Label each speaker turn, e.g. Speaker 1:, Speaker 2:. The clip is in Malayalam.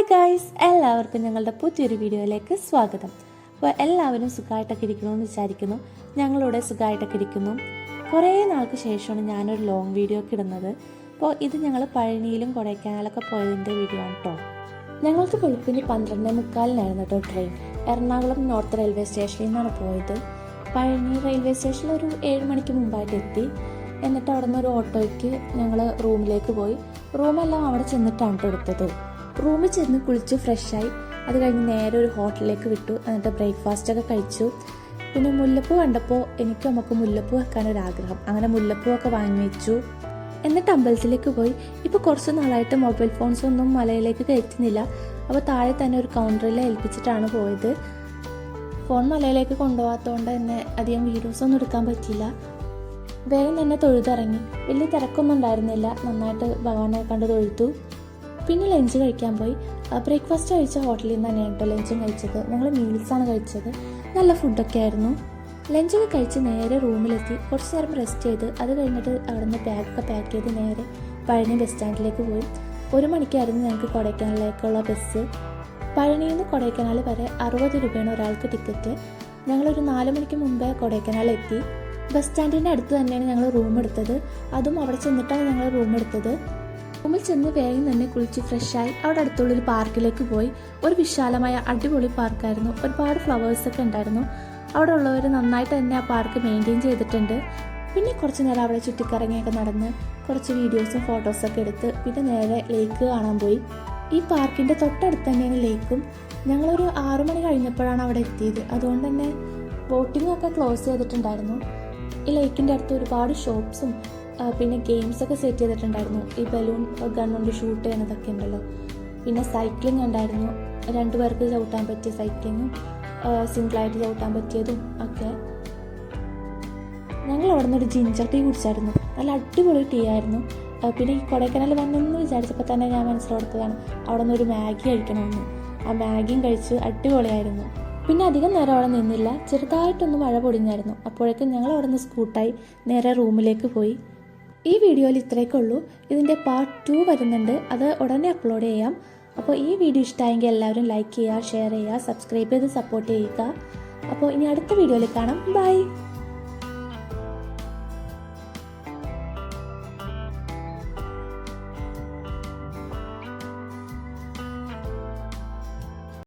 Speaker 1: ഹായ് ഗായ്സ് എല്ലാവർക്കും ഞങ്ങളുടെ പുതിയൊരു വീഡിയോയിലേക്ക് സ്വാഗതം. അപ്പോൾ എല്ലാവരും സുഖമായിട്ടൊക്കെ ഇരിക്കണമെന്ന് വിചാരിക്കുന്നു. ഞങ്ങളിവിടെ സുഖമായിട്ടൊക്കെ ഇരിക്കുന്നു. കുറേ നാൾക്ക് ശേഷമാണ് ഞാനൊരു ലോങ് വീഡിയോ ഒക്കെ ഇടുന്നത്. അപ്പോൾ ഇത് ഞങ്ങൾ പഴനിയിലും കൊടൈക്കനാലൊക്കെ പോയതിന്റെ വീഡിയോ ആണ് കേട്ടോ ഞങ്ങൾക്ക് വെളുപ്പിന് പന്ത്രണ്ട് മുക്കാലിനായിരുന്നു കേട്ടോ ട്രെയിൻ എറണാകുളം നോർത്ത് റെയിൽവേ സ്റ്റേഷനിൽ നിന്നാണ് പോയത്. പഴനി റെയിൽവേ സ്റ്റേഷനിൽ ഒരു ഏഴ് മണിക്ക് മുമ്പായിട്ട് എത്തി. എന്നിട്ട് അവിടെ നിന്ന് ഒരു ഓട്ടോയ്ക്ക് ഞങ്ങൾ റൂമിലേക്ക് പോയി. റൂമെല്ലാം അവിടെ ചെന്നിട്ടാണ് എടുത്തത്. റൂമിൽ ചെന്ന് കുളിച്ച് ഫ്രഷായി അത് കഴിഞ്ഞ് നേരെ ഒരു ഹോട്ടലിലേക്ക് വിട്ടു. എന്നിട്ട് ബ്രേക്ക്ഫാസ്റ്റ് ഒക്കെ കഴിച്ചു. പിന്നെ മുല്ലപ്പൂ കണ്ടപ്പോൾ എനിക്ക് നമുക്ക് മുല്ലപ്പൂ വെക്കാനൊരാഗ്രഹം. അങ്ങനെ മുല്ലപ്പൂ ഒക്കെ വാങ്ങി വെച്ചു. എന്നിട്ട് അമ്പലത്തിലേക്ക് പോയി. ഇപ്പോൾ കുറച്ച് നാളായിട്ട് മൊബൈൽ ഫോൺസ് ഒന്നും മലയിലേക്ക് കയറ്റുന്നില്ല. അപ്പോൾ താഴെ തന്നെ ഒരു കൗണ്ടറിൽ ഏൽപ്പിച്ചിട്ടാണ് പോയത്. ഫോൺ മലയിലേക്ക് കൊണ്ടുപോകാത്തതുകൊണ്ട് തന്നെ അധികം വീഡിയോസ് ഒന്നും എടുക്കാൻ പറ്റിയില്ല. വേഗം തന്നെ തൊഴുതിറങ്ങി. വലിയ തിരക്കൊന്നും ഉണ്ടായിരുന്നില്ല. നന്നായിട്ട് ഭഗവാനെ കണ്ട് തൊഴുത്തു. പിന്നെ ലഞ്ച് കഴിക്കാൻ പോയി. ബ്രേക്ക്ഫാസ്റ്റ് കഴിച്ച ഹോട്ടലിൽ നിന്ന് തന്നെയാണ് കേട്ടോ ലഞ്ചും കഴിച്ചത്. ഞങ്ങൾ മീൽസാണ് കഴിച്ചത്. നല്ല ഫുഡൊക്കെ ആയിരുന്നു. ലഞ്ചൊക്കെ കഴിച്ച് നേരെ റൂമിലെത്തി കുറച്ച് നേരം റെസ്റ്റ് ചെയ്ത് അത് കഴിഞ്ഞിട്ട് അവിടെ നിന്ന് ബാഗൊക്കെ പാക്ക് ചെയ്ത് നേരെ പഴനി ബസ് സ്റ്റാൻഡിലേക്ക് പോയി. ഒരു മണിക്കായിരുന്നു ഞങ്ങൾക്ക് കൊടൈക്കനാലിലേക്കുള്ള ബസ് പഴനിയിൽ നിന്ന് കൊടൈക്കനാൽ വരെ അറുപത് രൂപയാണ് ഒരാൾക്ക് ടിക്കറ്റ് ഞങ്ങളൊരു നാല് മണിക്ക് മുമ്പേ കൊടൈക്കനാൽ എത്തി. ബസ് സ്റ്റാൻഡിന്റെ അടുത്ത് തന്നെയാണ് ഞങ്ങൾ റൂം എടുത്തത്. അതും അവിടെ ചെന്നിട്ടാണ് ഞങ്ങൾ റൂം എടുത്തത്. റൂമിൽ ചെന്ന് വേഗം തന്നെ കുളിച്ച് ഫ്രഷായി അവിടെ അടുത്തുള്ള ഒരു പാർക്കിലേക്ക് പോയി. ഒരു വിശാലമായ അടിപൊളി പാർക്കായിരുന്നു. ഒരുപാട് ഫ്ലവേഴ്സ് ഒക്കെ ഉണ്ടായിരുന്നു. അവിടെ ഉള്ളവർ നന്നായിട്ട് തന്നെ ആ പാർക്ക് മെയിന്റെയിൻ ചെയ്തിട്ടുണ്ട്. പിന്നെ കുറച്ച് നേരം അവിടെ ചുറ്റിക്കറങ്ങിയൊക്കെ നടന്ന് കുറച്ച് വീഡിയോസും ഫോട്ടോസൊക്കെ എടുത്ത് പിന്നെ നേരെ ലേക്ക് കാണാൻ പോയി. ഈ പാർക്കിന്റെ തൊട്ടടുത്ത് തന്നെയാണ് ലേക്കും ഞങ്ങളൊരു ആറു മണി കഴിഞ്ഞപ്പോഴാണ് അവിടെ എത്തിയത്. അതുകൊണ്ട് തന്നെ ബോട്ടിങ്ങൊക്കെ ക്ലോസ് ചെയ്തിട്ടുണ്ടായിരുന്നു. ഈ ലേക്കിന്റെ അടുത്ത് ഒരുപാട് ഷോപ്സും പിന്നെ ഗെയിംസ് ഒക്കെ സെറ്റ് ചെയ്തിട്ടുണ്ടായിരുന്നു. ഈ ബലൂൺ ഗൺ കൊണ്ട് ഷൂട്ട് ചെയ്യുന്നതൊക്കെ ഉണ്ടല്ലോ. പിന്നെ സൈക്ലിംഗ് ഉണ്ടായിരുന്നു. രണ്ടു പേർക്ക് ചവിട്ടാൻ പറ്റിയ സൈക്ലിങ്ങും സിംഗിളായിട്ട് ചവിട്ടാൻ പറ്റിയതും ഒക്കെ. ഞങ്ങൾ അവിടെ ഒരു ജിഞ്ചർ ടീ കുടിച്ചായിരുന്നു. നല്ല അടിപൊളി ടീ ആയിരുന്നു. പിന്നെ ഈ കൊടൈക്കനാൽ വന്നെന്ന് വിചാരിച്ചപ്പോൾ തന്നെ ഞാൻ മനസ്സിലോർത്തതാണ് അവിടെ ഒരു മാഗി കഴിക്കണമെന്ന്. ആ മാഗിയും കഴിച്ച് അടിപൊളിയായിരുന്നു. പിന്നെ അധികം നേരം അവിടെ നിന്നില്ല. ചെറുതായിട്ടൊന്ന് മഴ പൊടിഞ്ഞായിരുന്നു. അപ്പോഴേക്കും ഞങ്ങൾ അവിടെ നിന്ന് സ്കൂട്ടായി നേരെ റൂമിലേക്ക് പോയി. ഈ വീഡിയോയിൽ ഇത്രയൊക്കെ ഉള്ളൂ ഇതിന്റെ പാർട്ട് ടു വരുന്നുണ്ട്. അത് ഉടനെ അപ്ലോഡ് ചെയ്യാം. അപ്പോൾ ഈ വീഡിയോ ഇഷ്ടമായെങ്കിൽ എല്ലാവരും ലൈക്ക് ചെയ്യുക ഷെയർ ചെയ്യുക സബ്സ്ക്രൈബ് ചെയ്ത് സപ്പോർട്ട് ചെയ്യുക. അപ്പോൾ ഇനി അടുത്ത വീഡിയോയിൽ കാണാം. ബൈ